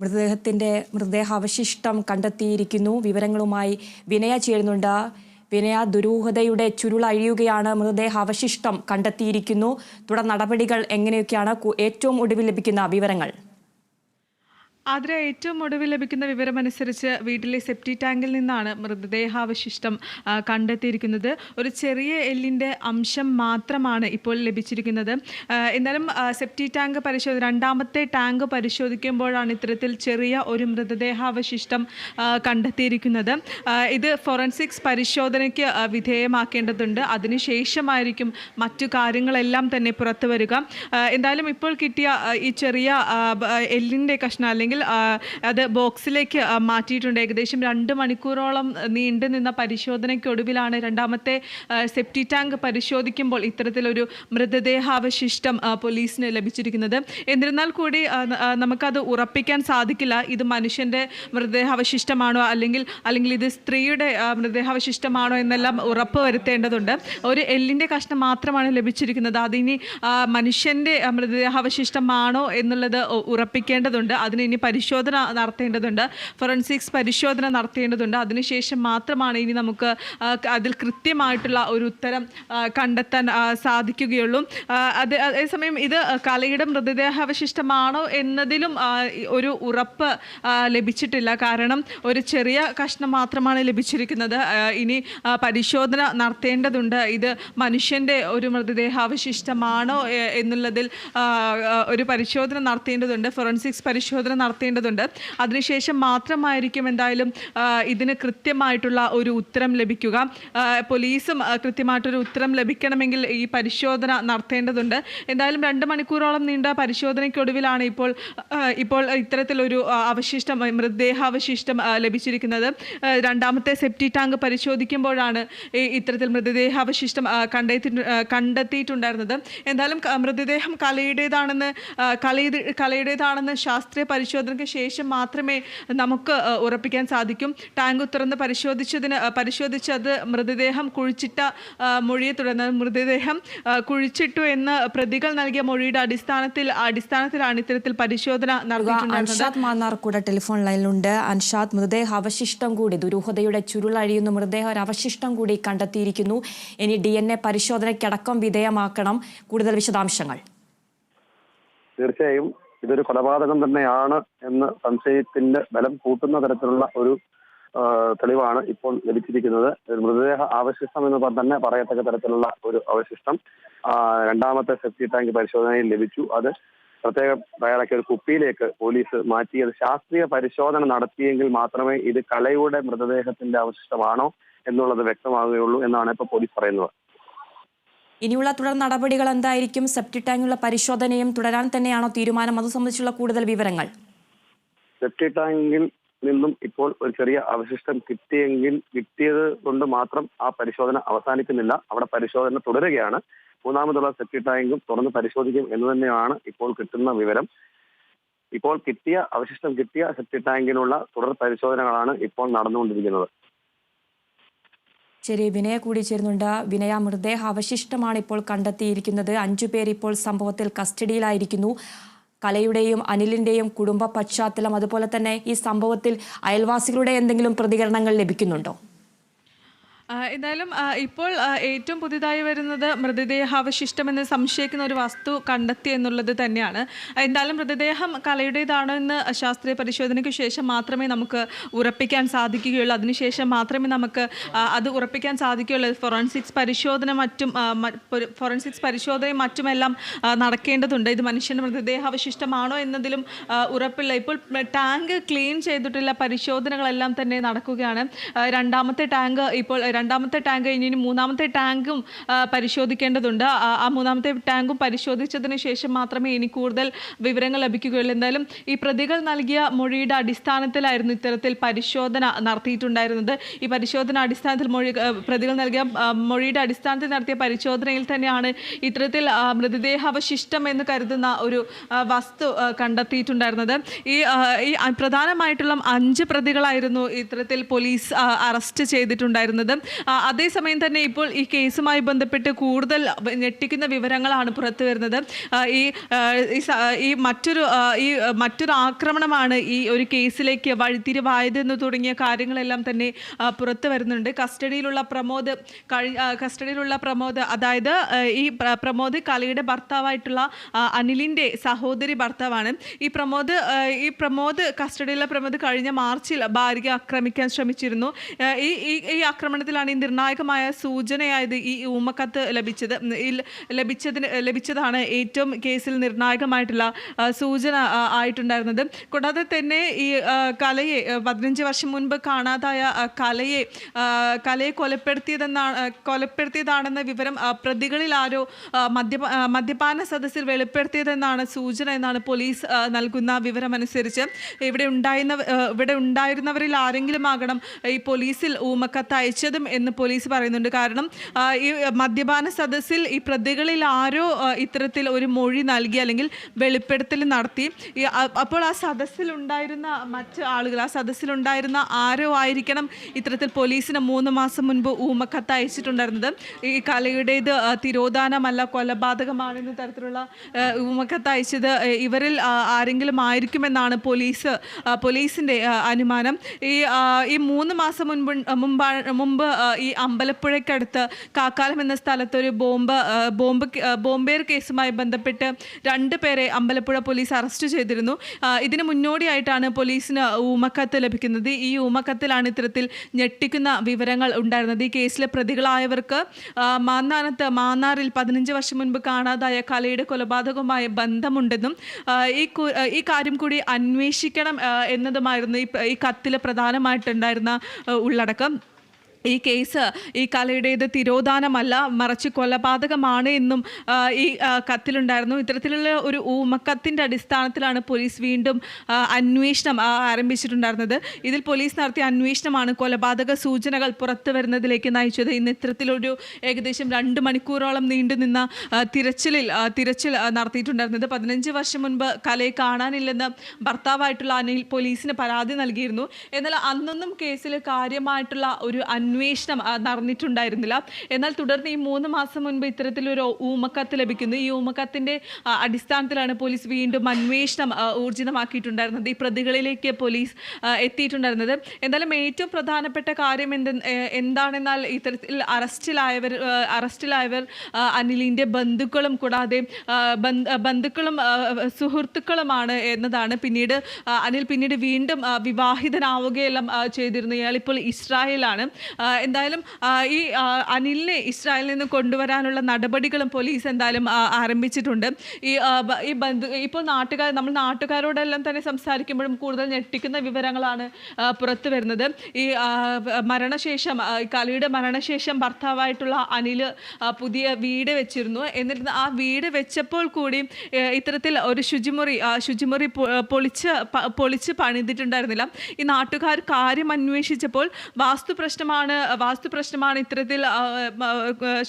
മൃതദേഹത്തിന്റെ മൃതദേഹാവശിഷ്ടം കണ്ടെത്തിയിരിക്കുന്നു. വിവരങ്ങളുമായി വിനയ ചേരുന്നുണ്ട്. വിനയ ദുരൂഹതയുടെ ചുരുൾ അഴിയുകയാണ്. മൃതദേഹാവശിഷ്ടം കണ്ടെത്തിയിരിക്കുന്നു. തുടർ നടപടികൾ എങ്ങനെയൊക്കെയാണ് ഏറ്റവും ഒടുവിൽ ലഭിക്കുന്ന വിവരങ്ങൾ? ആതിര ഏറ്റവും ഒടുവിൽ ലഭിക്കുന്ന വിവരമനുസരിച്ച് വീട്ടിലെ സെപ്റ്റി ടാങ്കിൽ നിന്നാണ് മൃതദേഹാവശിഷ്ടം കണ്ടെത്തിയിരിക്കുന്നത്. ഒരു ചെറിയ എല്ലിന്റെ അംശം മാത്രമാണ് ഇപ്പോൾ ലഭിച്ചിരിക്കുന്നത്. എന്നാലും സെപ്റ്റി ടാങ്ക് പരിശോധന രണ്ടാമത്തെ ടാങ്ക് പരിശോധിക്കുമ്പോഴാണ് ഇത്തരത്തിൽ ചെറിയ ഒരു മൃതദേഹാവശിഷ്ടം കണ്ടെത്തിയിരിക്കുന്നത്. ഇത് ഫോറൻസിക്സ് പരിശോധനയ്ക്ക് വിധേയമാക്കേണ്ടതുണ്ട്. അതിനുശേഷമായിരിക്കും മറ്റു കാര്യങ്ങളെല്ലാം തന്നെ പുറത്തു വരിക എന്തായാലും ഇപ്പോൾ കിട്ടിയ ഈ ചെറിയ എല്ലിന്റെ കഷ്ണം അല്ലെങ്കിൽ അത് ബോക്സിലേക്ക് മാറ്റിയിട്ടുണ്ട്. ഏകദേശം രണ്ട് മണിക്കൂറോളം നീണ്ടു നിന്ന പരിശോധനയ്ക്കൊടുവിലാണ് രണ്ടാമത്തെ സെപ്റ്റി ടാങ്ക് പരിശോധിക്കുമ്പോൾ ഇത്തരത്തിലൊരു മൃതദേഹാവശിഷ്ടം പോലീസിന് ലഭിച്ചിരിക്കുന്നത്. എന്നിരുന്നാൽ കൂടി നമുക്കത് ഉറപ്പിക്കാൻ സാധിക്കില്ല. ഇത് മനുഷ്യന്റെ മൃതദേഹാവശിഷ്ടമാണോ അല്ലെങ്കിൽ അല്ലെങ്കിൽ ഇത് സ്ത്രീയുടെ മൃതദേഹാവശിഷ്ടമാണോ എന്നെല്ലാം ഉറപ്പ് വരുത്തേണ്ടതുണ്ട്. ഒരു എല്ലിന്റെ കഷ്ണം മാത്രമാണ് ലഭിച്ചിരിക്കുന്നത്. അതിനി മനുഷ്യന്റെ മൃതദേഹാവശിഷ്ടമാണോ എന്നുള്ളത് ഉറപ്പിക്കേണ്ടതുണ്ട്. അതിന് ഇനി പരിശോധന നടത്തേണ്ടതുണ്ട്. ഫോറൻസിക്സ് പരിശോധന നടത്തേണ്ടതുണ്ട്. അതിനുശേഷം മാത്രമാണ് ഇനി നമുക്ക് അതിൽ കൃത്യമായിട്ടുള്ള ഒരു ഉത്തരം കണ്ടെത്താൻ സാധിക്കുകയുള്ളൂ. അത് അതേസമയം ഇത് കലയുടെ മൃതദേഹാവശിഷ്ടമാണോ എന്നതിലും ഒരു ഉറപ്പ് ലഭിച്ചിട്ടില്ല. കാരണം ഒരു ചെറിയ കഷ്ണം മാത്രമാണ് ലഭിച്ചിരിക്കുന്നത്. ഇനി പരിശോധന നടത്തേണ്ടതുണ്ട്. ഇത് മനുഷ്യന്റെ ഒരു മൃതദേഹാവശിഷ്ടമാണോ എന്നുള്ളതിൽ ഒരു പരിശോധന നടത്തേണ്ടതുണ്ട്. ഫോറൻസിക്സ് പരിശോധന നടത്തേണ്ടതുണ്ട്. അതിനുശേഷം മാത്രമായിരിക്കും എന്തായാലും ഇതിന് കൃത്യമായിട്ടുള്ള ഒരു ഉത്തരം ലഭിക്കുക. പോലീസും കൃത്യമായിട്ടൊരു ഉത്തരം ലഭിക്കണമെങ്കിൽ ഈ പരിശോധന നടത്തേണ്ടതുണ്ട്. എന്തായാലും രണ്ട് മണിക്കൂറോളം നീണ്ട പരിശോധനയ്ക്കൊടുവിലാണ് ഇപ്പോൾ ഇപ്പോൾ ഇത്തരത്തിലൊരു അവശിഷ്ടം മൃതദേഹാവശിഷ്ടം ലഭിച്ചിരിക്കുന്നത്. രണ്ടാമത്തെ സെപ്റ്റി ടാങ്ക് പരിശോധിക്കുമ്പോഴാണ് ഇത്തരത്തിൽ മൃതദേഹാവശിഷ്ടം കണ്ടെത്തി കണ്ടെത്തിയിട്ടുണ്ടായിരുന്നത്. എന്തായാലും മൃതദേഹം കലയുടേതാണെന്ന് കലയുടേതാണെന്ന് ശാസ്ത്രീയ പരിശോധനയ്ക്ക് ശേഷം മാത്രമേ നമുക്ക് ഉറപ്പിക്കാൻ സാധിക്കും. ടാങ്ക് തുറന്ന് പരിശോധിച്ചതിന് പരിശോധിച്ചത് മൃതദേഹം കുഴിച്ചിട്ട മൊഴിയെ തുടർന്ന് മൃതദേഹം കുഴിച്ചിട്ടു എന്ന് പ്രതികൾ നൽകിയ മൊഴിയുടെ അടിസ്ഥാനത്തിൽ അടിസ്ഥാനത്തിലാണ് ഇത്തരത്തിൽ പരിശോധന നടത്തിയിട്ടുണ്ട് അൻഷാദ് മാന്നാർ കൂടെ ടെലിഫോൺ ലൈനിലുണ്ട്. അൻഷാദ് മൃതദേഹ അവശിഷ്ടം കൂടി ദുരൂഹതയുടെ ചുരുളഴിയുന്ന മൃതദേഹ ഒരു അവശിഷ്ടം കൂടി കണ്ടെത്തിയിരിക്കുന്നു. ഇനി ഡി എൻ എ പരിശോധനയ്ക്കടക്കം വിധേയമാക്കണം. കൂടുതൽ വിശദാംശങ്ങൾ. തീർച്ചയായും ഇതൊരു കൊലപാതകം തന്നെയാണ് എന്ന് സംശയത്തിന്റെ ബലം കൂട്ടുന്ന തരത്തിലുള്ള ഒരു തെളിവാണ് ഇപ്പോൾ ലഭിച്ചിരിക്കുന്നത്. മൃതദേഹ അവശിഷ്ടം എന്ന് തന്നെ പറയത്തക്ക തരത്തിലുള്ള ഒരു അവശിഷ്ടം രണ്ടാമത്തെ സെഫ്റ്റി ടാങ്ക് പരിശോധനയിൽ ലഭിച്ചു. അത് പ്രത്യേകം തയ്യാറാക്കിയ ഒരു കുപ്പിയിലേക്ക് പോലീസ് മാറ്റി. അത് ശാസ്ത്രീയ പരിശോധന നടത്തിയെങ്കിൽ മാത്രമേ ഇത് കലയുടെ മൃതദേഹത്തിന്റെ അവശിഷ്ടമാണോ എന്നുള്ളത് വ്യക്തമാവുകയുള്ളൂ എന്നാണ് ഇപ്പോൾ പോലീസ് പറയുന്നത്. ഇനിയുള്ള തുടർ നടപടികൾ എന്തായിരിക്കും? സെപ്റ്റി ടാങ്കിലുള്ള പരിശോധനയും തുടരാൻ തന്നെയാണോ തീരുമാനം? അത് സംബന്ധിച്ചുള്ള കൂടുതൽ വിവരങ്ങൾ. സെപ്റ്റി ടാങ്കിൽ നിന്നും ഇപ്പോൾ ഒരു ചെറിയ അവശിഷ്ടം കിട്ടിയെങ്കിൽ കിട്ടിയത് കൊണ്ട് മാത്രം ആ പരിശോധന അവസാനിക്കുന്നില്ല. അവിടെ പരിശോധന തുടരുകയാണ്. മൂന്നാമതുള്ള സെപ്റ്റി ടാങ്കും തുറന്ന് പരിശോധിക്കും എന്ന് തന്നെയാണ് ഇപ്പോൾ കിട്ടുന്ന വിവരം. ഇപ്പോൾ കിട്ടിയ അവശിഷ്ടം കിട്ടിയ സെപ്റ്റി ടാങ്കിനുള്ള തുടർ പരിശോധനകളാണ് ഇപ്പോൾ നടന്നുകൊണ്ടിരിക്കുന്നത്. ശരി വിനയ കൂടി ചേരുന്നുണ്ട് വിനയ മൃതദേഹ അവശിഷ്ടമാണ് ഇപ്പോൾ കണ്ടെത്തിയിരിക്കുന്നത്. അഞ്ചു പേർ ഇപ്പോൾ സംഭവത്തിൽ കസ്റ്റഡിയിലായിരിക്കുന്നു. കലയുടെയും അനിലിന്റെയും കുടുംബ പശ്ചാത്തലം അതുപോലെ തന്നെ ഈ സംഭവത്തിൽ അയൽവാസികളുടെ എന്തെങ്കിലും പ്രതികരണങ്ങൾ ലഭിക്കുന്നുണ്ടോ? എന്തായാലും ഇപ്പോൾ ഏറ്റവും പുതിയതായി വരുന്നത് മൃതദേഹാവശിഷ്ടം എന്ന് സംശയിക്കുന്ന ഒരു വസ്തു കണ്ടെത്തി എന്നുള്ളത് തന്നെയാണ്. എന്തായാലും മൃതദേഹം കലയുടേതാണോ എന്ന് ശാസ്ത്രീയ പരിശോധനയ്ക്ക് ശേഷം മാത്രമേ നമുക്ക് ഉറപ്പിക്കാൻ സാധിക്കുകയുള്ളൂ. അതിനുശേഷം മാത്രമേ നമുക്ക് അത് ഉറപ്പിക്കാൻ സാധിക്കുകയുള്ളൂ. ഫൊറൻസിക്സ് പരിശോധന മറ്റും ഫൊറൻസിക്സ് പരിശോധനയും മറ്റുമെല്ലാം നടക്കേണ്ടതുണ്ട്. ഇത് മനുഷ്യന്റെ മൃതദേഹാവശിഷ്ടമാണോ എന്നതിലും ഉറപ്പില്ല. ഇപ്പോൾ ടാങ്ക് ക്ലീൻ ചെയ്തിട്ടുള്ള പരിശോധനകളെല്ലാം തന്നെ നടക്കുകയാണ്. രണ്ടാമത്തെ ടാങ്ക് ഇപ്പോൾ രണ്ടാമത്തെ ടാങ്ക് കഴിഞ്ഞ് ഇനി മൂന്നാമത്തെ ടാങ്കും പരിശോധിക്കേണ്ടതുണ്ട്. ആ മൂന്നാമത്തെ ടാങ്കും പരിശോധിച്ചതിന് ശേഷം മാത്രമേ ഇനി കൂടുതൽ വിവരങ്ങൾ ലഭിക്കുകയുള്ളൂ. എന്തായാലും ഈ പ്രതികൾ നൽകിയ മൊഴിയുടെ അടിസ്ഥാനത്തിലായിരുന്നു ഇത്തരത്തിൽ പരിശോധന നടത്തിയിട്ടുണ്ടായിരുന്നത്. ഈ പരിശോധന അടിസ്ഥാനത്തിൽ മൊഴി പ്രതികൾ നൽകിയ മൊഴിയുടെ അടിസ്ഥാനത്തിൽ നടത്തിയ പരിശോധനയിൽ തന്നെയാണ് ഇത്തരത്തിൽ മൃതദേഹാവശിഷ്ടം എന്ന് കരുതുന്ന ഒരു വസ്തു കണ്ടെത്തിയിട്ടുണ്ടായിരുന്നത്. ഈ ഈ പ്രധാനമായിട്ടുള്ള അഞ്ച് പ്രതികളായിരുന്നു ഇത്തരത്തിൽ പോലീസ് അറസ്റ്റ് ചെയ്തിട്ടുണ്ടായിരുന്നത്. അതേസമയം തന്നെ ഇപ്പോൾ ഈ കേസുമായി ബന്ധപ്പെട്ട് കൂടുതൽ ഞെട്ടിക്കുന്ന വിവരങ്ങളാണ് പുറത്തു വരുന്നത്. ഈ ഈ മറ്റൊരു ഈ മറ്റൊരു ആക്രമണമാണ് ഈ ഒരു കേസിലേക്ക് വഴിത്തിരിവായതെന്ന് തുടങ്ങിയ കാര്യങ്ങളെല്ലാം തന്നെ പുറത്തു വരുന്നുണ്ട്. കസ്റ്റഡിയിലുള്ള പ്രമോദ് കസ്റ്റഡിയിലുള്ള പ്രമോദ് അതായത് ഈ പ്ര- പ്രമോദ് കലയുടെ ഭർത്താവായിട്ടുള്ള അനിലിന്റെ സഹോദരി ഭർത്താവാണ്. ഈ പ്രമോദ് ഈ പ്രമോദ് കസ്റ്റഡിയിലുള്ള പ്രമോദ് കഴിഞ്ഞ മാർച്ചിൽ ഭാര്യ ആക്രമിക്കാൻ ശ്രമിച്ചിരുന്നു. ഈ ഈ- ഈ ആക്രമണത്തിലാണ് ഈ നിർണായകമായ സൂചനയായത് ഈ ഊമക്കത്ത് ലഭിച്ചത്. ലഭിച്ചതിന് ലഭിച്ചതാണ് ഏറ്റവും കേസിൽ നിർണായകമായിട്ടുള്ള സൂചന ആയിട്ടുണ്ടായിരുന്നത്. കൂടാതെ തന്നെ ഈ കലയെ പതിനഞ്ച് വർഷം മുൻപ് കാണാതായ കലയെ കലയെ കൊലപ്പെടുത്തിയതെന്നാണ് കൊലപ്പെടുത്തിയതാണെന്ന വിവരം പ്രതികളിൽ ആരോ മദ്യപ മദ്യപാന സദസ്സിൽ വെളിപ്പെടുത്തിയതെന്നാണ് സൂചന എന്നാണ് പോലീസ് നൽകുന്ന വിവരമനുസരിച്ച്. ഇവിടെ ഉണ്ടായിരുന്ന ഇവിടെ ഉണ്ടായിരുന്നവരിൽ ആരെങ്കിലും ആകണം ഈ പോലീസിൽ ഊമക്കത്ത് അയച്ചതും എന്ന് പോലീസ് പറയുന്നുണ്ട്. കാരണം ഈ മദ്യപാന സദസ്സിൽ ഈ പ്രതികളിൽ ആരോ ഇത്തരത്തിൽ ഒരു മൊഴി നൽകി അല്ലെങ്കിൽ വെളിപ്പെടുത്തൽ നടത്തി. അപ്പോൾ ആ സദസ്സിലുണ്ടായിരുന്ന മറ്റ് ആളുകൾ ആ സദസ്സിലുണ്ടായിരുന്ന ആരോ ആയിരിക്കണം ഇത്തരത്തിൽ പോലീസിന് മൂന്ന് മാസം മുൻപ് ഊമക്കത്ത് അയച്ചിട്ടുണ്ടായിരുന്നത്. ഈ കലയുടേത് തിരോധാനമല്ല കൊലപാതകമാണെന്ന തരത്തിലുള്ള ഊമക്കത്ത് അയച്ചത് ഇവരിൽ ആരെങ്കിലും ആയിരിക്കുമെന്നാണ് പോലീസ് പോലീസിന്റെ അനുമാനം. ഈ ഈ മൂന്ന് മാസം മുൻപ് മുമ്പ് മുമ്പ് ഈ അമ്പലപ്പുഴയ്ക്കടുത്ത് കാക്കാലം എന്ന സ്ഥലത്ത് ഒരു ബോംബ് ബോംബ് ബോംബേർ കേസുമായി ബന്ധപ്പെട്ട് രണ്ട് പേരെ അമ്പലപ്പുഴ പോലീസ് അറസ്റ്റ് ചെയ്തിരുന്നു. ഇതിന് മുന്നോടിയായിട്ടാണ് പോലീസിന് ഊമക്കത്ത് ലഭിക്കുന്നത്. ഈ ഊമക്കത്തിലാണ് ഇത്തരത്തിൽ ഞെട്ടിക്കുന്ന വിവരങ്ങൾ ഉണ്ടായിരുന്നത്. ഈ കേസിലെ പ്രതികളായവർക്ക് മാന്നാനത്ത് മാന്നാറിൽ പതിനഞ്ച് വർഷം മുൻപ് കാണാതായ കലയുടെ കൊലപാതകവുമായ ബന്ധമുണ്ടെന്നും ഈ ഈ കാര്യം കൂടി അന്വേഷിക്കണം എന്നതുമായിരുന്നു ഈ കത്തിൽ പ്രധാനമായിട്ടുണ്ടായിരുന്ന ഉള്ളടക്കം. ഈ കേസ് ഈ കലയുടേത് തിരോധാനമല്ല മറിച്ച് കൊലപാതകമാണ് എന്നും ഈ കത്തിലുണ്ടായിരുന്നു. ഇത്തരത്തിലുള്ള ഒരു ഊമക്കത്തിന്റെ അടിസ്ഥാനത്തിലാണ് പോലീസ് വീണ്ടും അന്വേഷണം ആരംഭിച്ചിട്ടുണ്ടായിരുന്നത്. ഇതിൽ പോലീസ് നടത്തിയ അന്വേഷണമാണ് കൊലപാതക സൂചനകൾ പുറത്തു വരുന്നതിലേക്ക് നയിച്ചത്. ഇന്ന് ഇത്തരത്തിലൊരു ഏകദേശം രണ്ട് മണിക്കൂറോളം നീണ്ടുനിന്ന തിരച്ചിലിൽ തിരച്ചിൽ നടത്തിയിട്ടുണ്ടായിരുന്നത്. പതിനഞ്ച് വർഷം മുൻപ് കലയെ കാണാനില്ലെന്ന് ഭർത്താവായിട്ടുള്ള അനിൽ പോലീസിന് പരാതി നൽകിയിരുന്നു. എന്നാൽ അന്നൊന്നും കേസിൽ കാര്യമായിട്ടുള്ള ഒരു അന്വേഷണം ആ, നടന്നിട്ടുണ്ടായിരുന്നില്ല. എന്നാൽ തുടർന്ന് ഈ മൂന്ന് മാസം മുൻപ് ഇത്തരത്തിലൊരു ഊമക്കത്ത് ലഭിക്കുന്നു. ഈ ഊമക്കത്തിന്റെ അടിസ്ഥാനത്തിലാണ് പോലീസ് വീണ്ടും അന്വേഷണം ഊർജിതമാക്കിയിട്ടുണ്ടായിരുന്നത്. ഈ പ്രതികളിലേക്ക് പോലീസ് എത്തിയിട്ടുണ്ടായിരുന്നത്. എന്തായാലും ഏറ്റവും പ്രധാനപ്പെട്ട കാര്യം എന്ത് എന്താണെന്നാൽ ഇത്തരത്തിൽ അറസ്റ്റിലായവർ അറസ്റ്റിലായവർ അനിലിന്റെ ബന്ധുക്കളും കൂടാതെ ബന്ധുക്കളും സുഹൃത്തുക്കളുമാണ് എന്നതാണ് പിന്നീട് അനിൽ പിന്നീട് വീണ്ടും വിവാഹിതനാവുകയെല്ലാം ചെയ്തിരുന്നു. ഇയാൾ ഇപ്പോൾ ഇസ്രായേലാണ് എന്തായാലും ഈ അനിലിനെ ഇസ്രായേലിൽ നിന്ന് കൊണ്ടുവരാനുള്ള നടപടികളും പോലീസ് എന്തായാലും ആരംഭിച്ചിട്ടുണ്ട്. ഈ ഈ ബന്ധു ഇപ്പോൾ നാട്ടുകാർ നമ്മൾ നാട്ടുകാരോടെല്ലാം തന്നെ സംസാരിക്കുമ്പോഴും കൂടുതൽ ഞെട്ടിക്കുന്ന വിവരങ്ങളാണ് പുറത്തു വരുന്നത്. ഈ മരണശേഷം കലിയുടെ മരണശേഷം ഭർത്താവായിട്ടുള്ള അനിൽ പുതിയ വീട് വെച്ചിരുന്നു. എന്നിരുന്ന ആ വീട് വെച്ചപ്പോൾ കൂടി ഇത്തരത്തിൽ ഒരു ശുചിമുറി ശുചിമുറി പൊളിച്ച് പൊളിച്ച് പണിതിട്ടുണ്ടായിരുന്നില്ല. ഈ നാട്ടുകാർ കാര്യം അന്വേഷിച്ചപ്പോൾ വാസ്തു പ്രശ്നമാണ് വാസ്തു പ്രശ്നമാണ് ഇത്തരത്തിൽ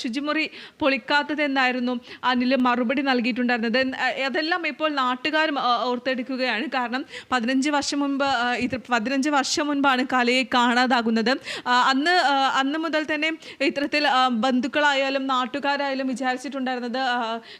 ശുചിമുറി പൊളിക്കാത്തതെന്നായിരുന്നു അനിൽ മറുപടി നൽകിയിട്ടുണ്ടായിരുന്നത്. അതെല്ലാം ഇപ്പോൾ നാട്ടുകാരും ഓർത്തെടുക്കുകയാണ്. കാരണം പതിനഞ്ച് വർഷം മുൻപ് ആ, ഇത് പതിനഞ്ച് വർഷം മുൻപാണ് കലയെ കാണാതാകുന്നത്. അന്ന് അന്ന് മുതൽ തന്നെ ഇത്തരത്തിൽ ബന്ധുക്കളായാലും നാട്ടുകാരായാലും വിചാരിച്ചിട്ടുണ്ടായിരുന്നത്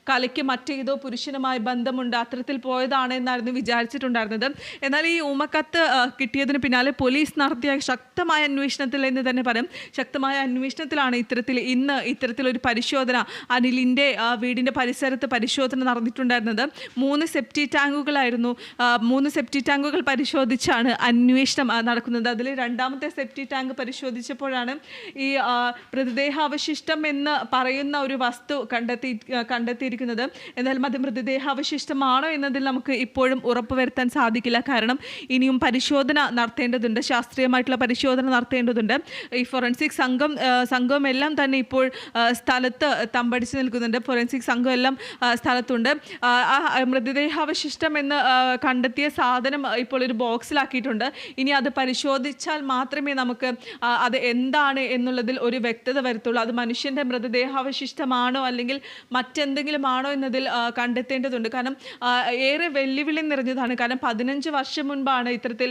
കലയ്ക്ക് മറ്റേതോ പുരുഷനുമായി ബന്ധമുണ്ട് അത്തരത്തിൽ പോയതാണ് എന്നായിരുന്നു വിചാരിച്ചിട്ടുണ്ടായിരുന്നത്. എന്നാൽ ഈ ഉമക്കത്ത് കിട്ടിയതിന് പിന്നാലെ പോലീസ് നടത്തിയ ശക്തമായ അന്വേഷണത്തിൽ എന്ന് തന്നെ പറയും ശക്തമായ അന്വേഷണത്തിലാണ് ഇത്തരത്തിൽ ഇന്ന് ഇത്തരത്തിലൊരു പരിശോധന അനിലിന്റെ വീടിന്റെ പരിസരത്ത് പരിശോധന നടന്നിട്ടുണ്ടായിരുന്നത്. മൂന്ന് സെപ്റ്റി ടാങ്കുകളായിരുന്നു. മൂന്ന് സെപ്റ്റി ടാങ്കുകൾ പരിശോധിച്ചാണ് അന്വേഷണം നടക്കുന്നത്. അതിൽ രണ്ടാമത്തെ സെപ്റ്റി ടാങ്ക് പരിശോധിച്ചപ്പോഴാണ് ഈ മൃതദേഹാവശിഷ്ടം എന്ന് പറയുന്ന ഒരു വസ്തു കണ്ടെത്തി കണ്ടെത്തിയിരിക്കുന്നത്. എന്നാലും അത് മൃതദേഹാവശിഷ്ടമാണോ എന്നതിൽ നമുക്ക് ഇപ്പോഴും ഉറപ്പ് വരുത്താൻ സാധിക്കില്ല. കാരണം ഇനിയും പരിശോധന നടത്തേണ്ടതുണ്ട്. ശാസ്ത്രീയമായിട്ടുള്ള പരിശോധന നടത്തേണ്ടതുണ്ട്. ഈ ഫോറൻസിക് സംഘം സംഘം എല്ലാം തന്നെ ഇപ്പോൾ സ്ഥലത്ത് തമ്പടിച്ച് നിൽക്കുന്നുണ്ട്. ഫോറൻസിക് സംഘം എല്ലാം സ്ഥലത്തുണ്ട്. ആ മൃതദേഹാവശിഷ്ടം എന്ന് കണ്ടെത്തിയ സാധനം ഇപ്പോൾ ഒരു ബോക്സിലാക്കിയിട്ടുണ്ട്. ഇനി അത് പരിശോധിച്ചാൽ മാത്രമേ നമുക്ക് അത് എന്താണ് എന്നുള്ളതിൽ ഒരു വ്യക്തത വരുത്തുള്ളൂ. അത് മനുഷ്യന്റെ മൃതദേഹാവശിഷ്ടമാണോ അല്ലെങ്കിൽ മറ്റെന്തെങ്കിലും ആണോ എന്നതിൽ കണ്ടെത്തേണ്ടതുണ്ട്. കാരണം ഏറെ വെല്ലുവിളി നിറഞ്ഞതാണ്. കാരണം പതിനഞ്ച് വർഷം മുൻപാണ് ഇത്തരത്തിൽ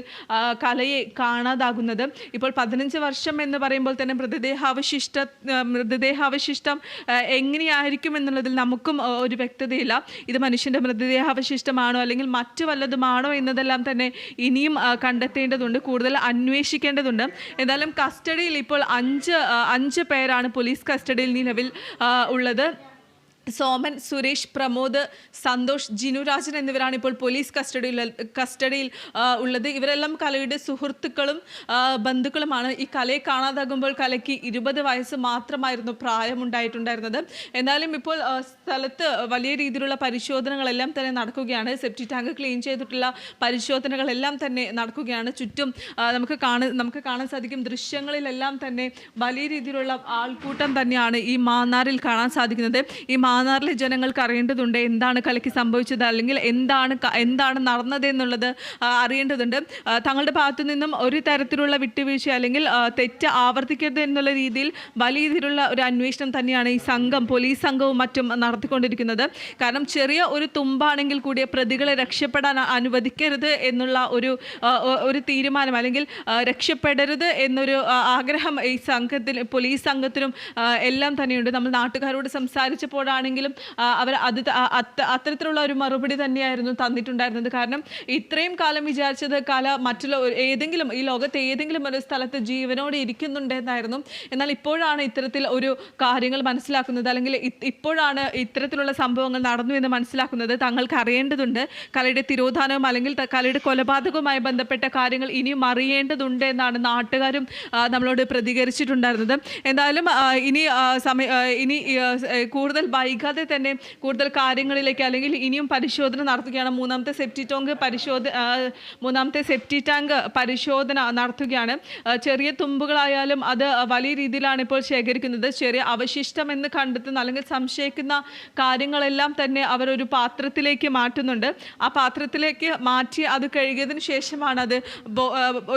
കലയെ കാണാതാകുന്നത്. ഇപ്പോൾ പതിനഞ്ച് വർഷം എന്ന് പറയുമ്പോൾ തന്നെ മൃതദേഹാവശിഷ്ട മൃതദേഹാവശിഷ്ടം എങ്ങനെയായിരിക്കും എന്നുള്ളതിൽ നമുക്കും ഒരു വ്യക്തതയില്ല. ഇത് മനുഷ്യന്റെ മൃതദേഹാവശിഷ്ടമാണോ അല്ലെങ്കിൽ മറ്റു വല്ലതുമാണോ എന്നതെല്ലാം തന്നെ ഇനിയും കണ്ടെത്തേണ്ടതുണ്ട് കൂടുതൽ അന്വേഷിക്കേണ്ടതുണ്ട്. എന്തായാലും കസ്റ്റഡിയിൽ ഇപ്പോൾ അഞ്ച് അഞ്ച് പേരാണ് പോലീസ് കസ്റ്റഡിയിൽ നിലവിൽ ഉള്ളത്. സോമൻ സുരേഷ് പ്രമോദ് സന്തോഷ് ജിനുരാജൻ എന്നിവരാണ് ഇപ്പോൾ പോലീസ് കസ്റ്റഡിയിൽ കസ്റ്റഡിയിൽ ഉള്ളത്. ഇവരെല്ലാം കലയുടെ സുഹൃത്തുക്കളും ബന്ധുക്കളുമാണ്. ഈ കലയെ കാണാതാകുമ്പോൾ കലയ്ക്ക് ഇരുപത് വയസ്സ് മാത്രമായിരുന്നു പ്രായമുണ്ടായിട്ടുണ്ടായിരുന്നത്. എന്നാലും ഇപ്പോൾ സ്ഥലത്ത് വലിയ രീതിയിലുള്ള പരിശോധനകളെല്ലാം തന്നെ നടക്കുകയാണ്. സെപ്റ്റി ടാങ്ക് ക്ലീൻ ചെയ്തിട്ടുള്ള പരിശോധനകളെല്ലാം തന്നെ നടക്കുകയാണ്. ചുറ്റും നമുക്ക് കാണാൻ നമുക്ക് കാണാൻ സാധിക്കും. ദൃശ്യങ്ങളിലെല്ലാം തന്നെ വലിയ രീതിയിലുള്ള ആൾക്കൂട്ടം തന്നെയാണ് ഈ മാന്നാറിൽ കാണാൻ സാധിക്കുന്നത്. ഈ മാന്നാറിലെ ജനങ്ങൾക്ക് അറിയേണ്ടതുണ്ട് എന്താണ് കലയ്ക്ക് സംഭവിച്ചത് അല്ലെങ്കിൽ എന്താണ് എന്താണ് നടന്നത് എന്നുള്ളത് അറിയേണ്ടതുണ്ട്. തങ്ങളുടെ ഭാഗത്തു നിന്നും ഒരു തരത്തിലുള്ള വിട്ടുവീഴ്ച അല്ലെങ്കിൽ തെറ്റ് ആവർത്തിക്കരുത് എന്നുള്ള രീതിയിൽ വലിയ രീതിയിലുള്ള ഒരു അന്വേഷണം തന്നെയാണ് ഈ സംഘം പോലീസ് സംഘവും മറ്റും നടത്തിക്കൊണ്ടിരിക്കുന്നത്. കാരണം ചെറിയ ഒരു തുമ്പാണെങ്കിൽ കൂടിയ പ്രതികളെ രക്ഷപ്പെടാൻ അനുവദിക്കരുത് എന്നുള്ള ഒരു ഒരു തീരുമാനം അല്ലെങ്കിൽ രക്ഷപ്പെടരുത് എന്നൊരു ആഗ്രഹം ഈ സംഘത്തിൽ പോലീസ് സംഘത്തിനും എല്ലാം തന്നെയുണ്ട്. നമ്മൾ നാട്ടുകാരോട് സംസാരിച്ചപ്പോഴാണെങ്കിലും ആ, അവർ അത് അത്തരത്തിലുള്ള ഒരു മറുപടി തന്നെയായിരുന്നു തന്നിട്ടുണ്ടായിരുന്നത്. കാരണം ഇത്രയും കാലം വിചാരിച്ചത് കാല മറ്റുള്ള ഏതെങ്കിലും ഈ ലോകത്ത് ഏതെങ്കിലും ഒരു സ്ഥലത്ത് ജീവനോടെ ഇരിക്കുന്നുണ്ടെന്നായിരുന്നു. എന്നാൽ ഇപ്പോഴാണ് ഇത്തരത്തിൽ ഒരു കാര്യങ്ങൾ മനസ്സിലാക്കുന്നത്. അല്ലെങ്കിൽ ഇപ്പോഴാണ് ഇത്തരത്തിലുള്ള സംഭവങ്ങൾ നടന്നു എന്ന് മനസ്സിലാക്കുന്നത്. തങ്ങൾക്ക് അറിയേണ്ടതുണ്ട്. കലയുടെ തിരോധാനവും അല്ലെങ്കിൽ കലയുടെ കൊലപാതകവുമായി ബന്ധപ്പെട്ട കാര്യങ്ങൾ ഇനിയും അറിയേണ്ടതുണ്ട് എന്നാണ് നാട്ടുകാരും നമ്മളോട് പ്രതികരിച്ചിട്ടുണ്ടായിരുന്നത്. എന്തായാലും ഇനി സമയ ഇനി കൂടുതൽ ബൈ വൈകാതെ തന്നെ കൂടുതൽ കാര്യങ്ങളിലേക്ക് അല്ലെങ്കിൽ ഇനിയും പരിശോധന നടത്തുകയാണ്. മൂന്നാമത്തെ സെപ്റ്റി ടോങ്ക് പരിശോധന മൂന്നാമത്തെ സെപ്റ്റി ടാങ്ക് പരിശോധന നടത്തുകയാണ്. ചെറിയ തുമ്പുകളായാലും അത് വലിയ രീതിയിലാണ് ഇപ്പോൾ ശേഖരിക്കുന്നത്. ചെറിയ അവശിഷ്ടം എന്ന് കണ്ടെത്തുന്ന അല്ലെങ്കിൽ സംശയിക്കുന്ന കാര്യങ്ങളെല്ലാം തന്നെ അവരൊരു പാത്രത്തിലേക്ക് മാറ്റുന്നുണ്ട്. ആ പാത്രത്തിലേക്ക് മാറ്റി അത് കഴുകിയതിന് ശേഷമാണ് അത്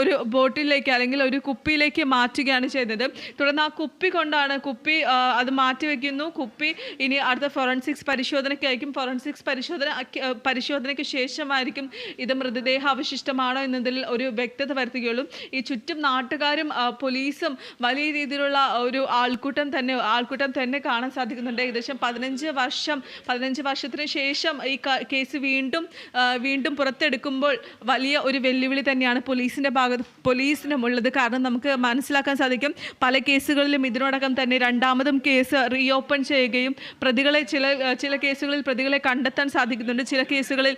ഒരു ബോട്ടിലേക്ക് അല്ലെങ്കിൽ ഒരു കുപ്പിയിലേക്ക് മാറ്റുകയാണ് ചെയ്യുന്നത് തുടർന്ന് ആ കുപ്പി കൊണ്ടാണ് കുപ്പി അത് മാറ്റി വെക്കുന്നു കുപ്പി ഇനി അടുത്ത ഫോറൻസിക്സ് പരിശോധനയ്ക്കായിരിക്കും. ഫോറൻസിക്സ് പരിശോധന പരിശോധനയ്ക്ക് ശേഷമായിരിക്കും ഇത് മൃതദേഹ അവശിഷ്ടമാണോ എന്നതിൽ ഒരു വ്യക്തത വരുത്തുകയുള്ളൂ. ഈ ചുറ്റും നാട്ടുകാരും പോലീസും വലിയ രീതിയിലുള്ള ഒരു ആൾക്കൂട്ടം തന്നെ ആൾക്കൂട്ടം തന്നെ കാണാൻ സാധിക്കുന്നുണ്ട്. ഏകദേശം പതിനഞ്ച് വർഷം പതിനഞ്ച് വർഷത്തിന് ശേഷം ഈ കേസ് വീണ്ടും വീണ്ടും പുറത്തെടുക്കുമ്പോൾ വലിയ ഒരു വെല്ലുവിളി തന്നെയാണ് പോലീസിന്റെ ഭാഗത്ത് പോലീസിനും ഉള്ളത്. കാരണം നമുക്ക് മനസ്സിലാക്കാൻ സാധിക്കും പല കേസുകളിലും ഇതിനോടകം തന്നെ രണ്ടാമതും കേസ് റീ ഓപ്പൺ ചെയ്യുകയും പ്രതികളെ ചില ചില കേസുകളിൽ പ്രതികളെ കണ്ടെത്താൻ സാധിക്കുന്നുണ്ട്. ചില കേസുകളിൽ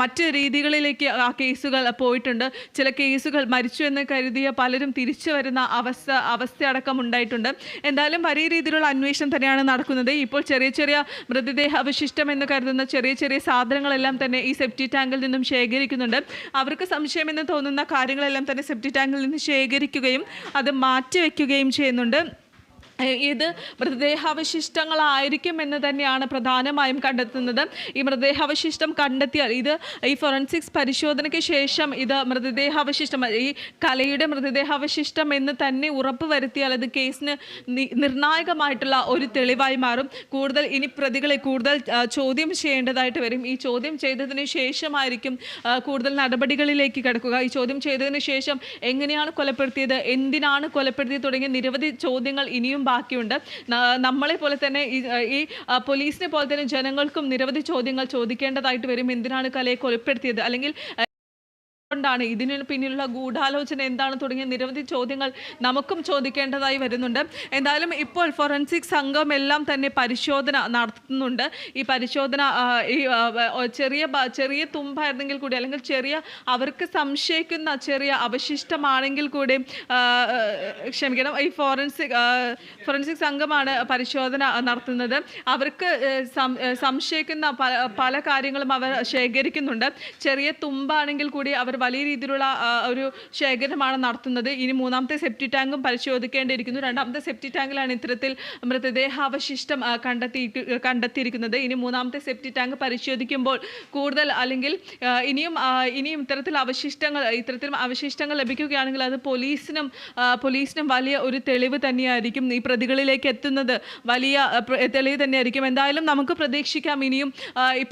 മറ്റ് രീതികളിലേക്ക് ആ കേസുകൾ പോയിട്ടുണ്ട്. ചില കേസുകൾ മരിച്ചു എന്ന് കരുതിയ പലരും തിരിച്ചു വരുന്ന അവസ്ഥ അവസ്ഥ അടക്കം ഉണ്ടായിട്ടുണ്ട്. എന്തായാലും വലിയ രീതിയിലുള്ള അന്വേഷണം തന്നെയാണ് നടക്കുന്നത്. ഇപ്പോൾ ചെറിയ ചെറിയ മൃതദേഹ അവശിഷ്ടം എന്ന് കരുതുന്ന ചെറിയ ചെറിയ സാധനങ്ങളെല്ലാം തന്നെ ഈ സെപ്റ്റി ടാങ്കിൽ നിന്നും ശേഖരിക്കുന്നുണ്ട്. അവർക്ക് സംശയമെന്ന് തോന്നുന്ന കാര്യങ്ങളെല്ലാം തന്നെ സെപ്റ്റി ടാങ്കിൽ നിന്ന് ശേഖരിക്കുകയും അത് മാറ്റിവെക്കുകയും ചെയ്യുന്നുണ്ട്. ഇത് മൃതദേഹാവശിഷ്ടങ്ങളായിരിക്കും എന്ന് തന്നെയാണ് പ്രധാനമായും കണ്ടെത്തുന്നത്. ഈ മൃതദേഹാവശിഷ്ടം കണ്ടെത്തിയാൽ ഇത് ഈ ഫോറൻസിക്സ് പരിശോധനയ്ക്ക് ശേഷം ഇത് മൃതദേഹാവശിഷ്ടം ഈ കലയുടെ മൃതദേഹാവശിഷ്ടം എന്ന് തന്നെ ഉറപ്പ് വരുത്തിയാൽ അത് കേസിന് നിർണായകമായിട്ടുള്ള ഒരു തെളിവായി മാറും. കൂടുതൽ ഇനി പ്രതികളെ കൂടുതൽ ചോദ്യം ചെയ്യേണ്ടതായിട്ട് വരും. ഈ ചോദ്യം ചെയ്തതിന് ശേഷമായിരിക്കും കൂടുതൽ നടപടികളിലേക്ക് കിടക്കുക. ഈ ചോദ്യം ചെയ്തതിന് ശേഷം എങ്ങനെയാണ് കൊലപ്പെടുത്തിയത്? എന്തിനാണ് കൊലപ്പെടുത്തിയത്? തുടങ്ങിയ നിരവധി ചോദ്യങ്ങൾ ഇനിയും ബാക്കിയുണ്ട്. നമ്മളെ പോലെ തന്നെ ഈ പോലീസിനെ പോലെ തന്നെ ജനങ്ങൾക്കും നിരവധി ചോദ്യങ്ങൾ ചോദിക്കേണ്ടതായിട്ട് വരും. എന്തിനാണ് കലയെ കൊലപ്പെടുത്തിയത്? അല്ലെങ്കിൽ കൊണ്ടാണ് ഇതിന് പിന്നിലുള്ള ഗൂഢാലോചന എന്താണ് തുടങ്ങിയ നിരവധി ചോദ്യങ്ങൾ നമുക്കും ചോദിക്കേണ്ടതായി വരുന്നുണ്ട്. എന്തായാലും ഇപ്പോൾ ഫോറൻസിക് സംഘം എല്ലാം തന്നെ പരിശോധന നടത്തുന്നുണ്ട്. ഈ പരിശോധന ഈ ചെറിയ ചെറിയ തുമ്പായിരുന്നെങ്കിൽ കൂടി അല്ലെങ്കിൽ ചെറിയ അവർക്ക് സംശയിക്കുന്ന ചെറിയ അവശിഷ്ടമാണെങ്കിൽ കൂടി ക്ഷമിക്കണം ഈ ഫോറൻസിക് ഫോറൻസിക് സംഘമാണ് പരിശോധന നടത്തുന്നത്. അവർക്ക് സംശയിക്കുന്ന പല കാര്യങ്ങളും അവർ ശേഖരിക്കുന്നുണ്ട്. ചെറിയ തുമ്പാണെങ്കിൽ കൂടി അവർ വലിയ രീതിയിലുള്ള ഒരു ശേഖരമാണ് നടത്തുന്നത്. ഇനി മൂന്നാമത്തെ സെപ്റ്റി ടാങ്കും പരിശോധിക്കേണ്ടിയിരിക്കുന്നു. രണ്ടാമത്തെ സെപ്റ്റി ടാങ്കിലാണ് ഇത്തരത്തിൽ മൃതദേഹാവശിഷ്ടം കണ്ടെത്തി കണ്ടെത്തിയിരിക്കുന്നത്. ഇനി മൂന്നാമത്തെ സെപ്റ്റി ടാങ്ക് പരിശോധിക്കുമ്പോൾ കൂടുതൽ അല്ലെങ്കിൽ ഇനിയും ഇനിയും ഇത്തരത്തിൽ അവശിഷ്ടങ്ങൾ ഇത്തരത്തിൽ അവശിഷ്ടങ്ങൾ ലഭിക്കുകയാണെങ്കിൽ അത് പോലീസിനും പോലീസിനും വലിയ ഒരു തെളിവ് തന്നെയായിരിക്കും ഈ പ്രതികളിലേക്ക് എത്തുന്നത്. വലിയ തെളിവ് തന്നെയായിരിക്കും. എന്തായാലും നമുക്ക് പ്രതീക്ഷിക്കാം ഇനിയും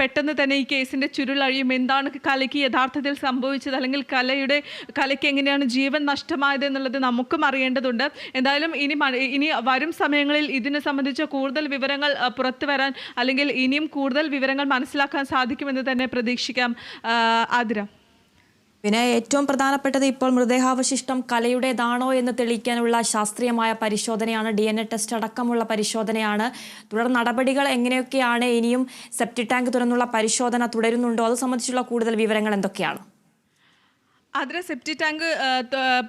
പെട്ടെന്ന് തന്നെ ഈ കേസിന്റെ ചുരുളഴിയും. എന്താണ് കലയ്ക്ക് യഥാർത്ഥത്തിൽ സംഭവിച്ചത്? അല്ലെങ്കിൽ കലയുടെ കലയ്ക്ക് എങ്ങനെയാണ് ജീവൻ നഷ്ടമായത് എന്നുള്ളത് നമുക്കും അറിയേണ്ടതുണ്ട്. എന്തായാലും ഇനി ഇനി വരും സമയങ്ങളിൽ ഇതിനെ സംബന്ധിച്ച് കൂടുതൽ വിവരങ്ങൾ പുറത്തു വരാൻ അല്ലെങ്കിൽ ഇനിയും കൂടുതൽ വിവരങ്ങൾ മനസ്സിലാക്കാൻ സാധിക്കുമെന്ന് തന്നെ പ്രതീക്ഷിക്കാം ആതിര. പിന്നെ ഏറ്റവും പ്രധാനപ്പെട്ടത് ഇപ്പോൾ മൃതദേഹാവശിഷ്ടം കലയുടേതാണോ എന്ന് തെളിയിക്കാനുള്ള ശാസ്ത്രീയമായ പരിശോധനയാണ് ഡി ടെസ്റ്റ് അടക്കമുള്ള പരിശോധനയാണ്. തുടർ നടപടികൾ എങ്ങനെയൊക്കെയാണ് ഇനിയും സെപ്റ്റി ടാങ്ക് തുറന്നുള്ള പരിശോധന തുടരുന്നുണ്ടോ? അത് സംബന്ധിച്ചുള്ള കൂടുതൽ വിവരങ്ങൾ എന്തൊക്കെയാണ്? അതിന് സെപ്റ്റി ടാങ്ക്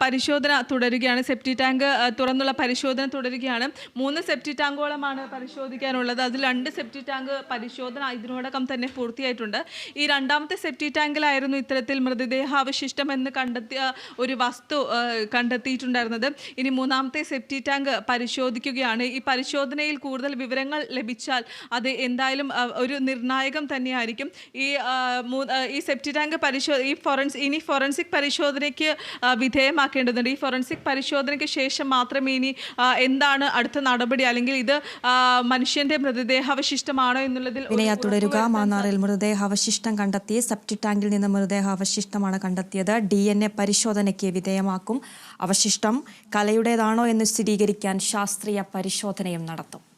പരിശോധന തുടരുകയാണ്. സെപ്റ്റി ടാങ്ക് തുറന്നുള്ള പരിശോധന തുടരുകയാണ്. മൂന്ന് സെപ്റ്റി ടാങ്കോളമാണ് പരിശോധിക്കാനുള്ളത്. അതിൽ രണ്ട് സെപ്റ്റി ടാങ്ക് പരിശോധന ഇതിനോടകം തന്നെ പൂർത്തിയായിട്ടുണ്ട്. ഈ രണ്ടാമത്തെ സെപ്റ്റി ടാങ്കിലായിരുന്നു ഇത്തരത്തിൽ മൃതദേഹാവശിഷ്ടം എന്ന് കണ്ടെത്തിയ ഒരു വസ്തു കണ്ടെത്തിയിട്ടുണ്ടായിരുന്നത്. ഇനി മൂന്നാമത്തെ സെപ്റ്റി ടാങ്ക് പരിശോധിക്കുകയാണ്. ഈ പരിശോധനയിൽ കൂടുതൽ വിവരങ്ങൾ ലഭിച്ചാൽ അത് എന്തായാലും ഒരു നിർണായകം തന്നെയായിരിക്കും. ഈ ഈ സെപ്റ്റി ടാങ്ക് പരിശോ ഈ ഫോറൻസ് ഇനി ഫോറൻസിക് പരിശോധനയ്ക്ക് വിധേയമാക്കേണ്ടതുണ്ട്. ഈ ഫോറൻസിക് പരിശോധനയ്ക്ക് ശേഷം മാത്രമേ ഇനി എന്താണ് അടുത്ത നടപടി? അല്ലെങ്കിൽ ഇത് മനുഷ്യന്റെ മൃതദേഹാവശിഷ്ടമാണോ എന്നുള്ളതിൽ വിനയ തുടരുക. മാന്നാറിൽ മൃതദേഹാവശിഷ്ടം കണ്ടെത്തി സെപ്റ്റി ടാങ്കിൽ നിന്ന് മൃതദേഹാവശിഷ്ടമാണ് കണ്ടെത്തിയത്. ഡി എൻ എ പരിശോധനയ്ക്ക് വിധേയമാക്കും അവശിഷ്ടം. കലയുടേതാണോ എന്ന് സ്ഥിരീകരിക്കാൻ ശാസ്ത്രീയ പരിശോധനയും നടത്തും.